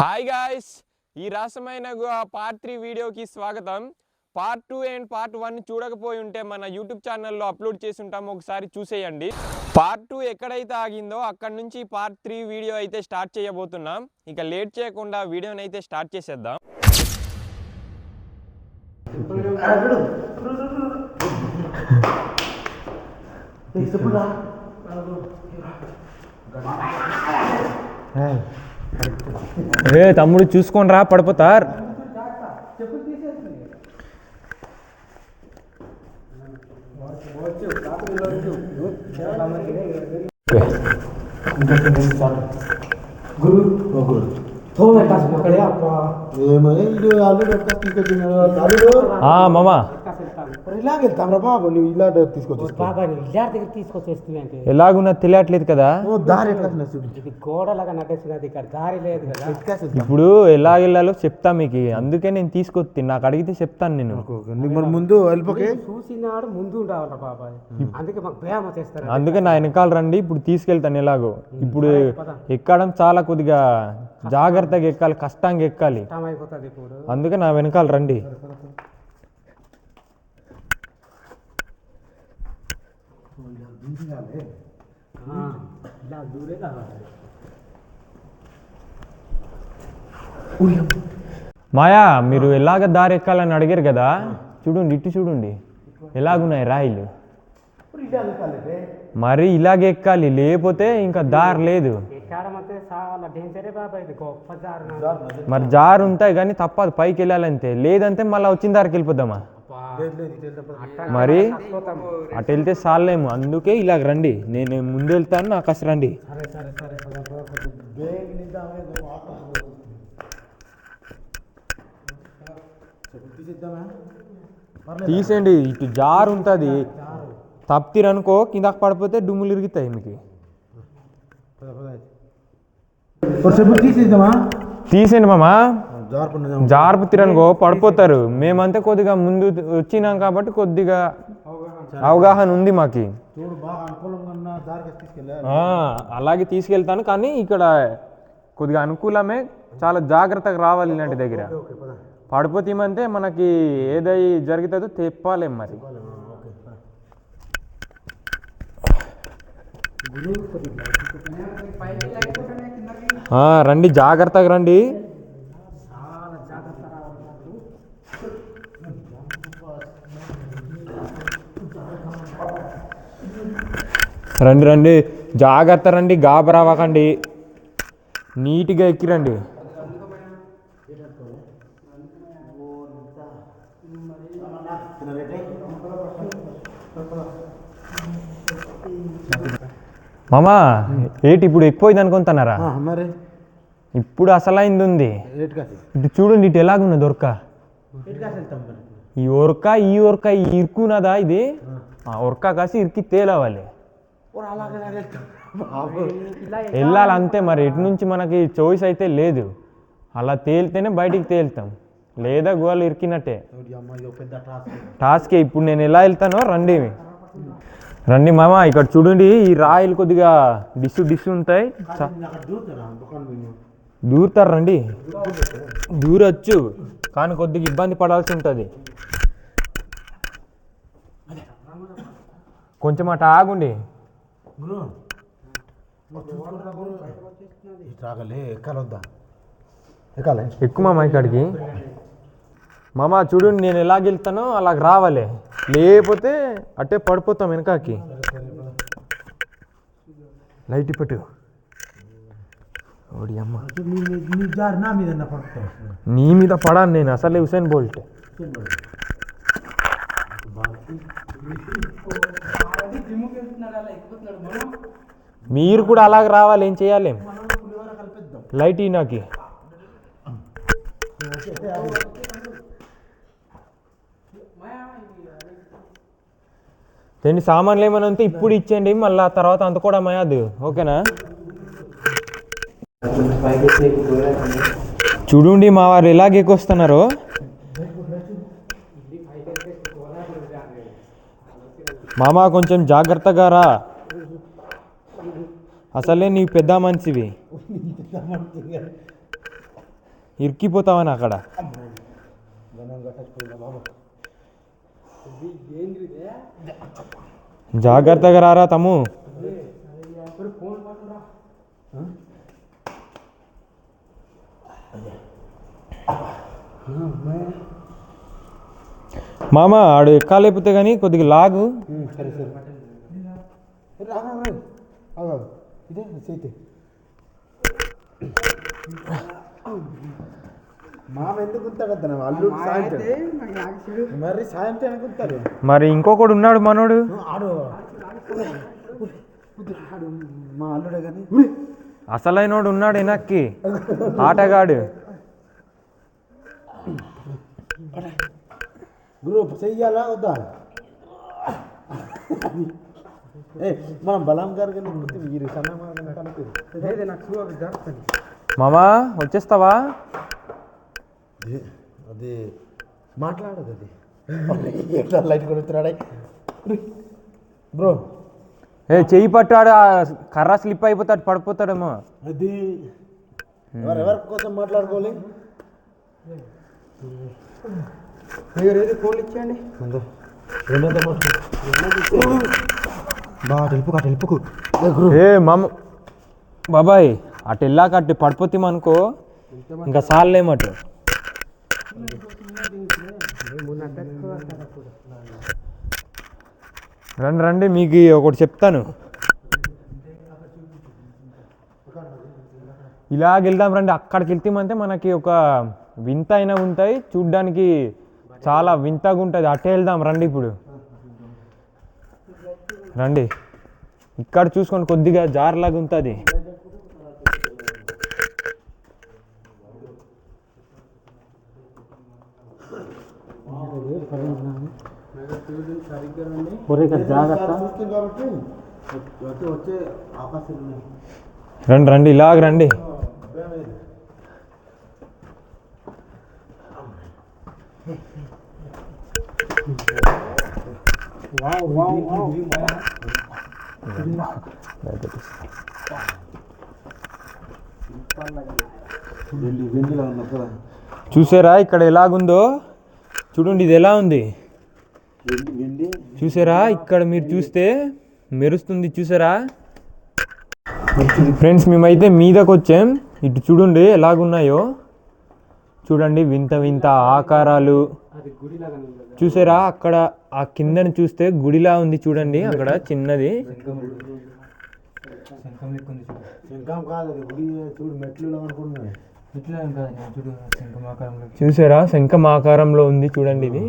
Hi guys ఈ రసమైన part three వీడియోకి స్వాగతం. Part two and part one చూడకపోయి ఉంటే మన యూట్యూబ్ ఛానల్లో అప్లోడ్ చేసి ఉంటాం ఒకసారి చూసేయండి. పార్ట్ టూ ఎక్కడైతే ఆగిందో అక్కడ నుంచి పార్ట్ త్రీ వీడియో అయితే స్టార్ట్ చేయబోతున్నాం. ఇక లేట్ చేయకుండా వీడియోని అయితే స్టార్ట్ చేసేద్దాం. ఏ తమ్ముడు చూసుకోండి రా పడిపోతారు మామా. ఇలాగ వెళ్తాం రా బాబు? నువ్వు ఇలా తీసుకొచ్చి బాబా నువ్వు ఇల్లాడి దగ్గర తీసుకొచ్చేస్తుందంటే ఎలాగున్నా తెలియట్లేదు కదా? ఓ దారి ఎట్లా ఇది గోడలాగా ఇక్కడ దారి లేదు కదా? ఇప్పుడు ఎలా వెళ్ళాలో చెప్తా మీకు. అందుకే నేను తీసుకొచ్చి నాకు అడిగితే చెప్తాను నేను. నీకు మరి ముందు వెళ్ళిపోకే. చూసినాడు ముందు ఉండాలరా బాబాయ్ అందుకే మాకు భయం వచ్చేస్తారు అందుకే నా వెనకాల రండి ఇప్పుడు తీసుకెళ్తాను ఎలాగో. ఇప్పుడు ఎక్కడం చాలా కొద్దిగా జాగ్రత్తగా ఎక్కాలి కష్టంగా ఎక్కాలి. అయిపోతుంది ఇప్పుడు. అందుకే నా వెనకాల రండి. ఆ, ఇలా దూరే కావాలి. మాయా మీరు ఎలాగ దారి ఎక్కాలని అడిగారు కదా? చూడండి ఇటు చూడండి. ఎలాగున్నాయి రాయిలు మరి ఇలాగే ఎక్కాలి లేకపోతే ఇంకా దారి లేదు. మరి జారు ఉంటాయి కానీ తప్పదు పైకి వెళ్ళాలంతే. లేదంటే మళ్ళీ వచ్చిన దారికి వెళ్ళిపోద్దామా మరి అటు వెళ్తే సాలేము అందుకే ఇలాగ రండి. నేను ముందు వెళ్తాను నాకు అసలు రండి. తీసేయండి. ఇటు జారు ఉంటుంది. తప్పిరనుకో కిందకి పడిపోతే డుమ్ములు ఇరుగుతాయి మీకు. తీసేయండి మామా. జారుకున్నా జారుపుతిరనుకో పడిపోతారు. మేమంతే కొద్దిగా ముందు వచ్చినాం కాబట్టి కొద్దిగా అవగాహన ఉంది మాకి. అలాగే తీసుకెళ్తాను. కానీ ఇక్కడ కొద్దిగా అనుకూలమే. చాలా జాగ్రత్తగా రావాలి ఇలాంటి దగ్గర. పడిపోతామంటే మనకి ఏదై జరుగుతుందో తెప్పాలేం మరి. రండి జాగ్రత్తగా రండి. రండి రండి. జాగ్రత్త రండి గాబరావకండి నీట్గా ఎక్కిరండి. మామా ఏటి ఇప్పుడు ఎక్కువైంది అనుకుంటున్నారా? మరి? ఇప్పుడు అసలైంది ఉంది ఇటు చూడండి ఇటు ఎలాగున్న దొరక ఈ ఒరక ఈ ఒరక ఈ ఇరుకున్నదా ఇది? ఆ కాసి ఇరికి తేలవాలి. వెళ్ళాలి అంతే మరి. ఎటు నుంచి మనకి చాయిస్ అయితే లేదు. అలా తేలితేనే బయటికి తేలుతాం. లేదా గోలు ఇరికినట్టే. టాస్కే ఇప్పుడు నేను ఎలా వెళ్తానో రండి. రండి మామ ఇక్కడ చూడండి ఈ రాయిలు కొద్దిగా డిస్సు డిస్సు ఉంటాయి. దూరుతారు రండి. దూరొచ్చు కానీ కొద్దిగా ఇబ్బంది పడాల్సి ఉంటుంది. కొంచెం అటు ఆగుండి. ఎక్కాలొద్దా? ఎక్కాలే. ఎక్కువ మామ ఇక్కడికి మామ చూడండి నేను ఎలాగ వెళ్తానో అలాగ రావాలి. లేకపోతే అట్టే పడిపోతాం వెనకాకి. లైట్ పెట్టు. ఓడి అమ్మ. నీ మీద పడాను నేను అసలే హుసేన్ బోల్ట్. మీరు కూడా అలాగ రావాలి ఏం చేయాలి? లైట్ నాకి తెండి సామాన్లు ఏమైనా ఉంటే ఇప్పుడు ఇచ్చేయండి మళ్ళీ తర్వాత అంత కూడా మయాదు ఓకేనా చూడండి మా వారు ఎలాగ ఎక్కొస్తున్నారు మామ కొంచెం జాగ్రత్తగా రా. అసలే నీ పెద్ద మనిషివి. ఇరికిపోతావని అక్కడ. జాగ్రత్తగా రారా తమ్ము. మామ ఆడు ఎక్కాలేపితే కానీ కొద్దిగా లాగు. సరే సరే. రా, రా, రా. ఆగు, ఆగు. ఇదే చేతి. మామ ఎందుకు గుంతాడు అతను? అల్లుడు సాయంత్రం. మరి సాయంత్రం గుంతారు మరి ఇంకొకడు ఉన్నాడు మనోడు. ఆడు. ఆడు మా అల్లుడే కానీ అసలైనోడు ఉన్నాడు వెనక్కి. ఆటగాడు. గురు చెయ్యాలా వద్దా? ఏ మనం బలం గారు కానీ మీరు మామా వచ్చేస్తావా? అది మాట్లాడదు అది. ఎట్లా లైట్ కొడుతున్నాడే? బ్రో. ఏ చెయ్యి పట్టాడు ఆ కర్ర స్లిప్ అయిపోతాడు పడిపోతాడేమో. అది ఎవరెవరి కోసం మాట్లాడుకోవాలి? ఏ మామ. బాబాయ్ అటు వెళ్ళాక అటు పడిపోతామనుకో ఇంకా సాలేమటు రండి రండి మీకు ఒకటి చెప్తాను. ఇలాగ వెళ్దాం రండి అక్కడికి వెళ్తామంటే మనకి ఒక వింత అయినా ఉంటాయి చూడ్డానికి చాలా వింతగా ఉంటుంది అటే వెళ్దాం రండి ఇప్పుడు. రండి. ఇక్కడ చూసుకొని కొద్దిగా జార్లాగా ఉంటుంది. ఒరే ఇక్కడ జాగ్రత్త. చూస్తుంది చూసారా ఇక్కడ ఎలాగుందో? చూడండి ఇది ఎలా ఉంది? చూసారా? ఇక్కడ మీరు చూస్తే మెరుస్తుంది చూసారా? ఫ్రెండ్స్ మేమైతే మీదకి వచ్చాం ఇటు చూడండి ఎలాగున్నాయో. చూడండి వింత వింత ఆకారాలు. అది గుడిలాగా ఉంది కదా. చూసారా అక్కడ ఆ కిందని చూస్తే గుడిలా ఉంది చూడండి అక్కడ చిన్నది. చూసారా శంఖం ఆకారంలో ఉంది చూడండి ఇది.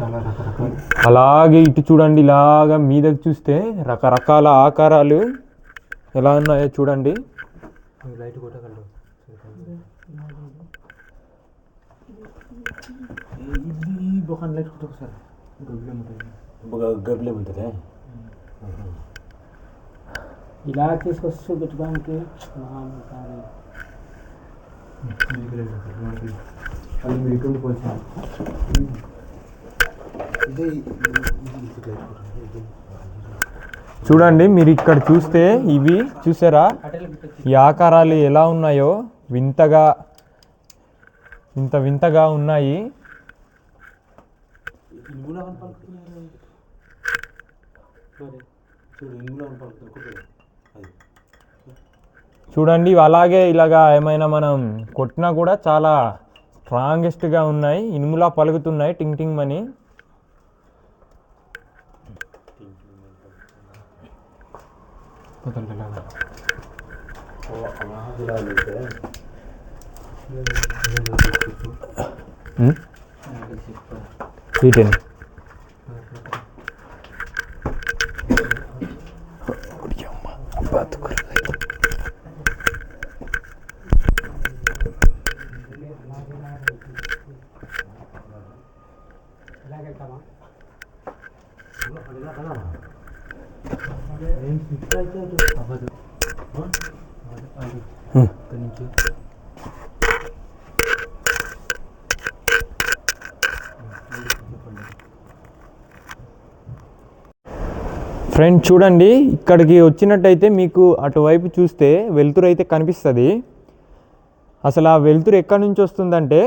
చాలా రకరకాల అలాగే ఇటు చూడండి ఇలాగా మీదకి చూస్తే రకరకాల ఆకారాలు ఎలా ఉన్నాయో చూడండి. లైట్ కొట్టగలరు. ఈ బొకాన్ లైట్ కొట్టు ఒకసారి గబ్బిలే ఉంటుంది ఇలా మామూలు కాదు. అది మీరు ఇక్కడ పోల్చాను ఇదే చూడండి మీరు ఇక్కడ చూస్తే ఇవి చూసారా? ఈ ఆకారాలు ఎలా ఉన్నాయో? వింతగా ఇంత వింతగా ఉన్నాయి. చూడండి అలాగే ఇలాగా ఏమైనా మనం కొట్టినా కూడా చాలా స్ట్రాంగెస్ట్గా ఉన్నాయి. ఇనుములా పలుకుతున్నాయి టింగ్ టింగ్ అని. تفضل بالله سويدن குடிக்காம பார்த்து ఫ్రెండ్ చూడండి ఇక్కడికి వచ్చినట్టయితే మీకు అటువైపు చూస్తే వెలుతురు అయితే కనిపిస్తుంది. అసలు ఆ వెలుతురు ఎక్కడి నుంచి వస్తుందంటే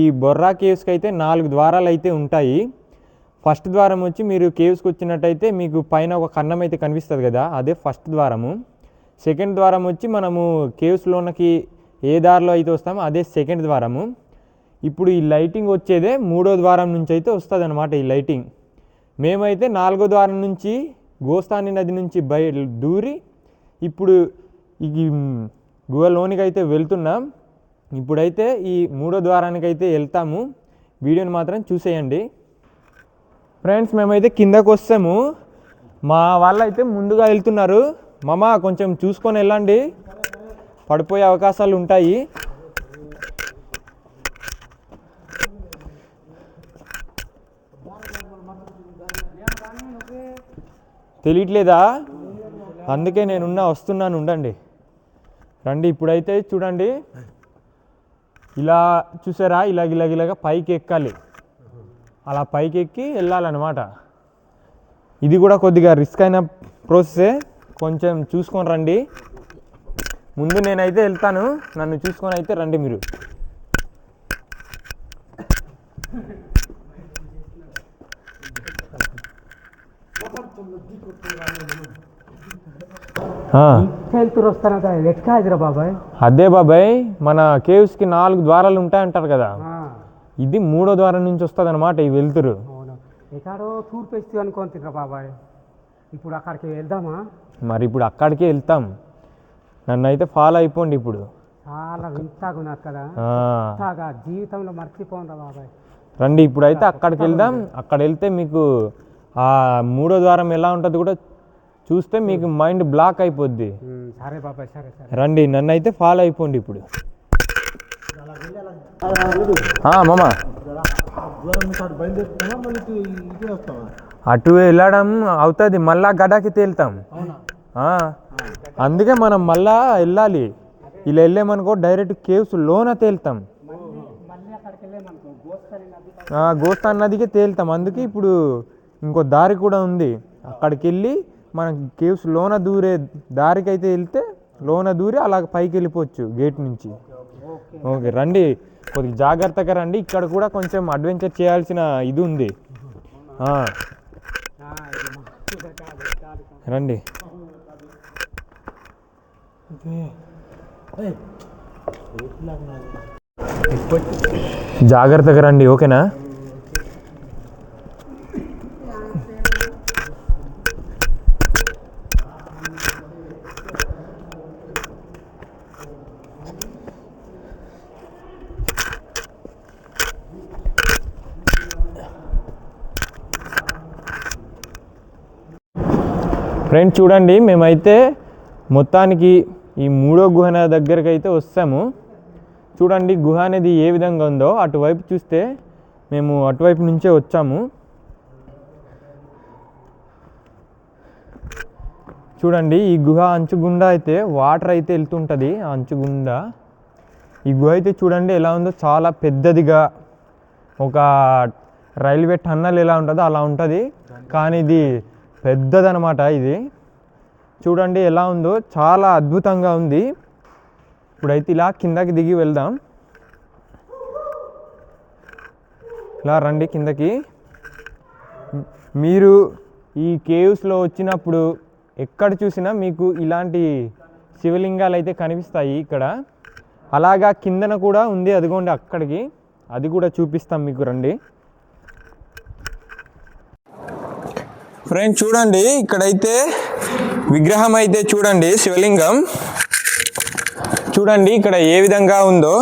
ఈ బొర్రా కేవ్స్కి అయితే నాలుగు ద్వారాలు అయితే ఉంటాయి. ఫస్ట్ ద్వారం వచ్చి మీరు కేవ్స్కి వచ్చినట్టయితే మీకు పైన ఒక కన్నం అయితే కనిపిస్తుంది కదా అదే ఫస్ట్ ద్వారము. సెకండ్ ద్వారం వచ్చి మనము కేవ్స్లోనకి ఏ దారిలో అయితే వస్తామో అదే సెకండ్ ద్వారము. ఇప్పుడు ఈ లైటింగ్ వచ్చేదే మూడో ద్వారం నుంచి అయితే వస్తుంది అనమాట ఈ లైటింగ్. మేమైతే నాలుగో ద్వారం నుంచి గోస్తాని నది నుంచి బయ దూరి ఇప్పుడు ఈ గుహలోనికి అయితే వెళ్తున్నాం. ఇప్పుడైతే ఈ మూడో ద్వారానికి అయితే వెళ్తాము. వీడియోని మాత్రం చూసేయండి. ఫ్రెండ్స్ మేమైతే కిందకు వస్తాము. మా వాళ్ళు అయితే ముందుగా వెళ్తున్నారు. మామ కొంచెం చూసుకొని వెళ్ళండి. పడిపోయే అవకాశాలు ఉంటాయి. తెలియట్లేదా అందుకే నేనున్నా వస్తున్నాను ఉండండి. రండి ఇప్పుడైతే చూడండి. ఇలా చూసారా? ఇలాగ ఇలాగ ఇలాగ పైకి ఎక్కాలి అలా పైకి ఎక్కి వెళ్ళాలన్నమాట. ఇది కూడా కొద్దిగా రిస్క్ అయిన ప్రాసెసే కొంచెం చూసుకొని రండి. ముందు నేనైతే వెళ్తాను. నన్ను చూసుకొని అయితే రండి మీరు ఆ. వెళ్తురు వస్తానంట లెక్క అదిరా బాబాయ్ అదే బాబాయ్ మన కేవ్స్కి నాలుగు ద్వారాలు ఉంటాయంటారు కదా. ఇది మూడో ద్వారం నుంచి వస్తుంది అనమాట ఈ అవును? ఎక్కడో తూర్పు వేస్తే అనుకుంటున్నా బాబాయ్. ఇప్పుడు అక్కడికి వెళ్దామా? మరి ఇప్పుడు అక్కడికే వెళ్తాం. నన్ను అయితే ఫాలో అయిపోండి ఇప్పుడు. చాలా వింతగా ఉన్నారు కదా జీవితంలో మర్చిపోండి బాబాయ్. రండి ఇప్పుడైతే అక్కడికి వెళ్దాం. అక్కడ వెళ్తే మీకు ఆ మూడో ద్వారం ఎలా ఉంటుంది కూడా చూస్తే మీకు మైండ్ బ్లాక్ అయిపోద్ది. ఉమ్, సరే బాబాయ్ సరే సరే. రండి నన్ను అయితే ఫాలో అయిపోండి ఇప్పుడు. మామ. అటు వెళ్ళడం అవుతుంది మళ్ళా గడాకి తేలుతాం. అవునా? ఆ, అందుకే మనం మళ్ళా వెళ్ళాలి. ఇలా వెళ్ళామనుకో డైరెక్ట్ కేవ్స్ లోన తేలుతాం. గోస్తాన్ నదికే తేలుతాం. అందుకే ఇప్పుడు ఇంకో దారి కూడా ఉంది. అక్కడికి వెళ్ళి మనం కేవ్స్ లోన దూరే దారికి అయితే వెళ్తే లోన దూరి అలా పైకి వెళ్ళిపోవచ్చు గేట్ నుంచి. ఓకే రండి. కొద్దిగా జాగ్రత్తగా రండి. ఇక్కడ కూడా కొంచెం అడ్వెంచర్ చేయాల్సిన ఇది ఉంది. రండి. జాగ్రత్తగా రండి ఓకేనా? ఫ్రెండ్స్ చూడండి మేమైతే మొత్తానికి ఈ మూడో గుహన దగ్గరకు అయితే వస్తాము. చూడండి గుహ అనేది ఏ విధంగా ఉందో అటువైపు చూస్తే మేము అటువైపు నుంచే వచ్చాము. చూడండి ఈ గుహ అంచు గుండా అయితే వాటర్ అయితే వెళ్తుంటుంది ఆ అంచు గుండా. ఈ గుహ అయితే చూడండి ఎలా ఉందో చాలా పెద్దదిగా. ఒక రైల్వే టన్నల్ ఎలా ఉంటుందో అలా ఉంటుంది. కానీ ఇది పెద్దదనమాట ఇది. చూడండి ఎలా ఉందో చాలా అద్భుతంగా ఉంది. ఇప్పుడైతే ఇలా కిందకి దిగి వెళ్దాం. ఇలా రండి కిందకి. మీరు ఈ కేవ్స్లో వచ్చినప్పుడు ఎక్కడ చూసినా మీకు ఇలాంటి శివలింగాలు అయితే కనిపిస్తాయి ఇక్కడ. అలాగా కిందన కూడా ఉంది అదిగోండి అక్కడికి. అది కూడా చూపిస్తాం మీకు రండి. ఫ్రెండ్ చూడండి ఇక్కడైతే విగ్రహం అయితే చూడండి శివలింగం. చూడండి ఇక్కడ ఏ విధంగా ఉందో.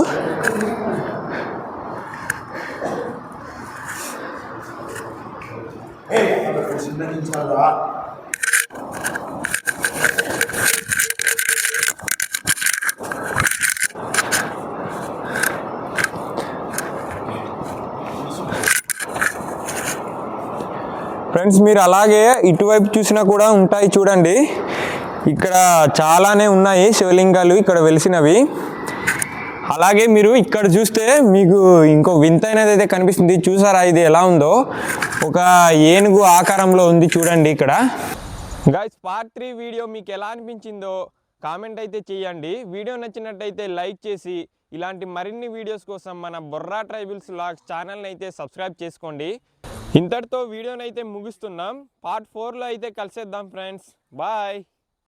ఫ్రెండ్స్ మీరు అలాగే ఇటువైపు చూసినా కూడా ఉంటాయి చూడండి. ఇక్కడ చాలానే ఉన్నాయి శివలింగాలు ఇక్కడ వెలిసినవి. అలాగే మీరు ఇక్కడ చూస్తే మీకు ఇంకో వింతైనది అయితే కనిపిస్తుంది. చూసారా ఇది ఎలా ఉందో? ఒక ఏనుగు ఆకారంలో ఉంది చూడండి ఇక్కడ. గైస్ పార్ట్ త్రీ వీడియో మీకు ఎలా అనిపించిందో కామెంట్ అయితే చేయండి. వీడియో నచ్చినట్టయితే లైక్ చేసి ఇలాంటి మరిన్ని వీడియోస్ కోసం మన బొర్రా ట్రైబుల్స్ లాగ్స్ ఛానల్ని అయితే సబ్స్క్రైబ్ చేసుకోండి. ఇంతటితో వీడియోనైతే ముగిస్తున్నాం. పార్ట్ ఫోర్లో అయితే కలిసేద్దాం ఫ్రెండ్స్. బాయ్.